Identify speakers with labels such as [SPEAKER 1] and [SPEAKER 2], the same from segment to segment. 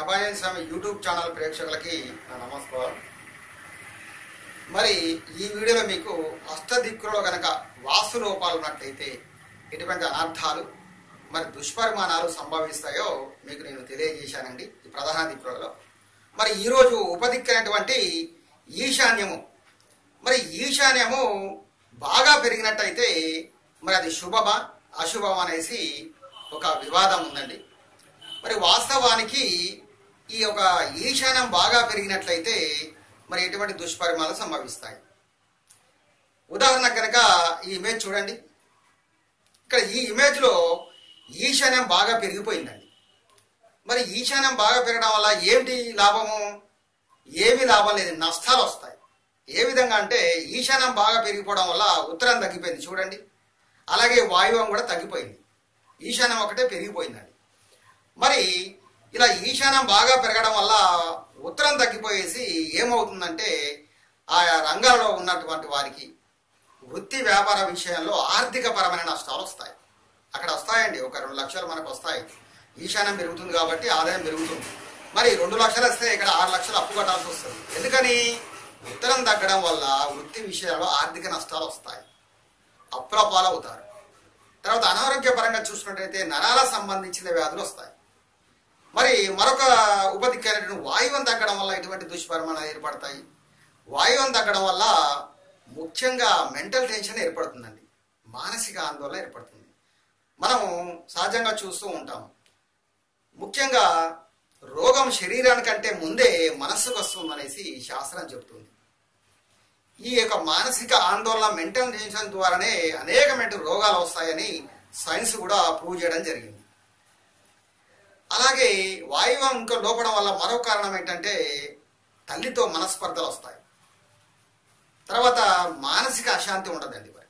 [SPEAKER 1] అభయ స్వామి YouTube channel ప్రేక్షకులకి నా నమస్కారం. మరి ఈ వీడియోలో మీకు అష్టదిక్కులో గనక వాస్తు లోపాలు ఉన్నట్లయితే ఎటువంటి అనర్థాలు మరి దుష్పరిమాణాలు సంభవిస్తాయో మీకు నేను తెలియజేశానండి ఈ ప్రధాన దిక్కులలో. మరి ఈరోజు ఉపదిక్కైనటువంటి ఈశాన్యము. మరి ఈశాన్యము బాగా పెరిగినట్టయితే మరి అది శుభమా అశుభమా అనేసి ఒక వివాదం ఉందండి. మరి వాస్తవానికి ఈ యొక్క ఈశానం బాగా పెరిగినట్లయితే మరి ఎటువంటి దుష్పరిమాలు సంభవిస్తాయి. ఉదాహరణ కనుక ఈ ఇమేజ్ చూడండి. ఇక్కడ ఈ ఇమేజ్లో ఈశాన్యం బాగా పెరిగిపోయిందండి. మరి ఈశాన్యం బాగా పెరగడం వల్ల ఏమిటి లాభము? ఏమి లాభం లేదు నష్టాలు వస్తాయి. ఏ విధంగా అంటే ఈశాన్యం బాగా పెరిగిపోవడం వల్ల ఉత్తరం తగ్గిపోయింది చూడండి. అలాగే వాయువం కూడా తగ్గిపోయింది. ఈశాన్యం ఒకటే పెరిగిపోయిందండి. మరి ఇలా ఈశాన్యం బాగా పెరగడం వల్ల ఉత్తరం తగ్గిపోయేసి ఏమవుతుందంటే ఆయా రంగాల్లో ఉన్నటువంటి వారికి వృత్తి వ్యాపార విషయంలో ఆర్థిక పరమైన నష్టాలు వస్తాయి. అక్కడ వస్తాయండి. ఒక రెండు లక్షలు మనకు వస్తాయి. ఈశాన్యం పెరుగుతుంది కాబట్టి ఆదాయం పెరుగుతుంది. మరి రెండు లక్షలు వస్తే ఇక్కడ ఆరు లక్షలు అప్పు కట్టాల్సి వస్తుంది. ఎందుకని? ఉత్తరం తగ్గడం వల్ల వృత్తి విషయాల్లో ఆర్థిక నష్టాలు వస్తాయి. అప్పుల పాలవుతారు తర్వాత అనారోగ్య పరంగా చూసుకున్నట్టయితే నరాల సంబంధించిన వ్యాధులు వస్తాయి. మరి మరొక ఉపదిక్కైనటువంటి వాయువం తగ్గడం వల్ల ఎటువంటి దుష్పరిమాణాలు ఏర్పడతాయి? వాయువం తగ్గడం వల్ల ముఖ్యంగా మెంటల్ టెన్షన్ ఏర్పడుతుందండి. మానసిక ఆందోళన ఏర్పడుతుంది. మనము సహజంగా చూస్తూ ఉంటాం. ముఖ్యంగా రోగం శరీరానికంటే ముందే మనస్సుకు వస్తుందనేసి శాస్త్రం చెబుతుంది. ఈ యొక్క మానసిక ఆందోళన మెంటల్ టెన్షన్ ద్వారానే అనేకమైన రోగాలు వస్తాయని సైన్స్ కూడా ప్రూవ్ చేయడం జరిగింది. అలాగే వాయువం లోపడం వల్ల మరో కారణం ఏంటంటే తల్లితో మనస్పర్ధలు వస్తాయి. తర్వాత మానసిక అశాంతి ఉండదండి మరి.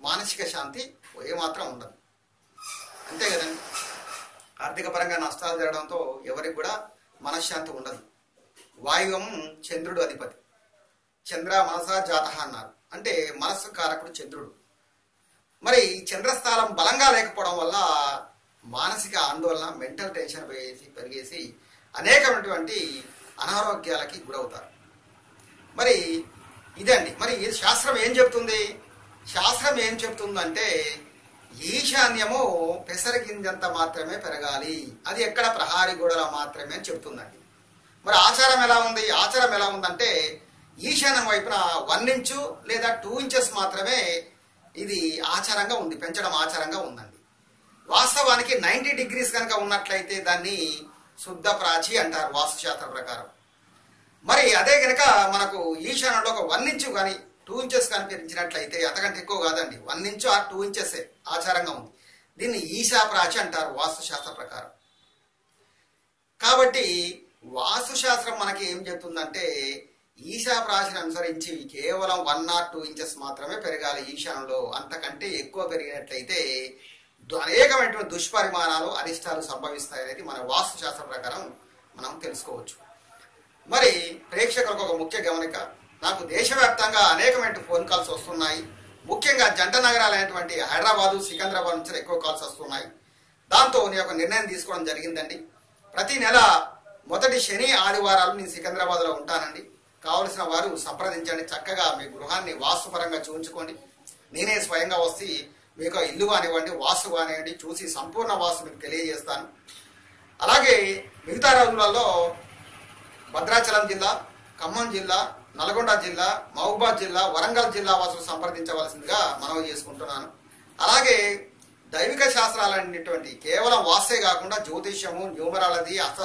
[SPEAKER 1] మానసిక శాంతి ఏమాత్రం ఉండదు. అంతే కదండి. ఆర్థిక పరంగా నష్టాలు జరగడంతో ఎవరికి కూడా మనశ్శాంతి ఉండదు. వాయువం చంద్రుడు అధిపతి. చంద్ర మనస జాత అన్నారు. అంటే మనస్సు కారకుడు చంద్రుడు. మరి చంద్రస్థానం బలంగా లేకపోవడం వల్ల మానసిక ఆందోళన మెంటల్ టెన్షన్ పెరిగేసి పెరిగేసి అనేకమైనటువంటి అనారోగ్యాలకి గురవుతారు. మరి ఇదండి మరి ఈ శాస్త్రం ఏం చెప్తుంది? శాస్త్రం ఏం చెప్తుందంటే ఈశాన్యము పెసరగింజంత మాత్రమే పెరగాలి. అది ఎక్కడ ప్రహారి గోడల మాత్రమే అని చెప్తుందండి. మరి ఆచారం ఎలా ఉంది? ఆచారం ఎలా ఉందంటే ఈశాన్యం వైపున వన్ ఇంచు లేదా టూ ఇంచెస్ మాత్రమే ఇది ఆచారంగా ఉంది పెంచడం ఆచారంగా ఉందండి. వాస్తవానికి నైంటీ డిగ్రీస్ కనుక ఉన్నట్లయితే దాన్ని శుద్ధ ప్రాచి అంటారు వాస్తుశాస్త్ర ప్రకారం. మరి అదే కనుక మనకు ఈశాన్యంలో ఒక వన్ ఇంచు కానీ టూ ఇంచెస్ కనిపించినట్లయితే అంతకంటే ఎక్కువ కాదండి. వన్ ఇంచు ఆ టూ ఇంచెస్ ఆచారంగా ఉంది. దీన్ని ఈశా ప్రాచి అంటారు వాస్తుశాస్త్ర ప్రకారం. కాబట్టి వాస్తుశాస్త్రం మనకి ఏం చెప్తుందంటే ఈశా ప్రాచిని అనుసరించి కేవలం వన్ ఆర్ టూ ఇంచెస్ మాత్రమే పెరగాలి ఈశాన్యంలో. అంతకంటే ఎక్కువ పెరిగినట్లయితే అనేకమైనటువంటి దుష్పరిమాణాలు అరిష్టాలు సంభవిస్తాయి అనేది మన వాస్తుశాస్త్ర ప్రకారం మనం తెలుసుకోవచ్చు. మరి ప్రేక్షకులకు ఒక ముఖ్య గమనిక. నాకు దేశవ్యాప్తంగా అనేకమైన ఫోన్ కాల్స్ వస్తున్నాయి. ముఖ్యంగా జంట నగరాలైనటువంటి హైదరాబాదు సికింద్రాబాద్ నుంచి ఎక్కువ కాల్స్ వస్తున్నాయి. దాంతో నేను ఒక నిర్ణయం తీసుకోవడం జరిగిందండి. ప్రతి నెల మొదటి శని ఆదివారాలు నేను సికింద్రాబాద్లో ఉంటానండి. కావలసిన వారు సంప్రదించండి. చక్కగా మీ గృహాన్ని వాస్తుపరంగా చూపించుకోండి నేనే స్వయంగా వస్తే మీకు ఇల్లు కానివ్వండి వాస్తు కానివ్వండి చూసి సంపూర్ణ వాస్తు మీకు తెలియజేస్తాను. అలాగే మిగతా రోజులలో భద్రాచలం జిల్లా ఖమ్మం జిల్లా నల్గొండ జిల్లా మహబూబాద్ జిల్లా వరంగల్ జిల్లా వాసులు సంప్రదించవలసిందిగా మనవి చేసుకుంటున్నాను. అలాగే దైవిక శాస్త్రాలనేటువంటి కేవలం వాస్తే కాకుండా జ్యోతిష్యము న్యూమరాలజీ హస్త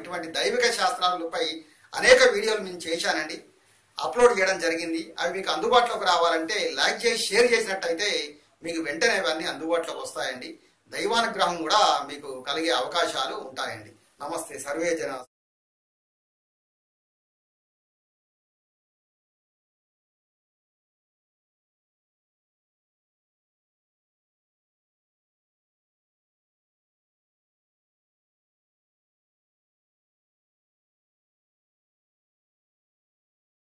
[SPEAKER 1] ఇటువంటి దైవిక శాస్త్రాలపై అనేక వీడియోలు నేను చేశానండి. అప్లోడ్ చేయడం జరిగింది. అవి మీకు అందుబాటులోకి రావాలంటే లైక్ చేసి షేర్ చేసినట్టయితే మీకు వెంటనే అవన్నీ అందుబాటులోకి వస్తాయండి. దైవానుగ్రహం కూడా మీకు కలిగే అవకాశాలు ఉంటాయండి. నమస్తే. సర్వే జన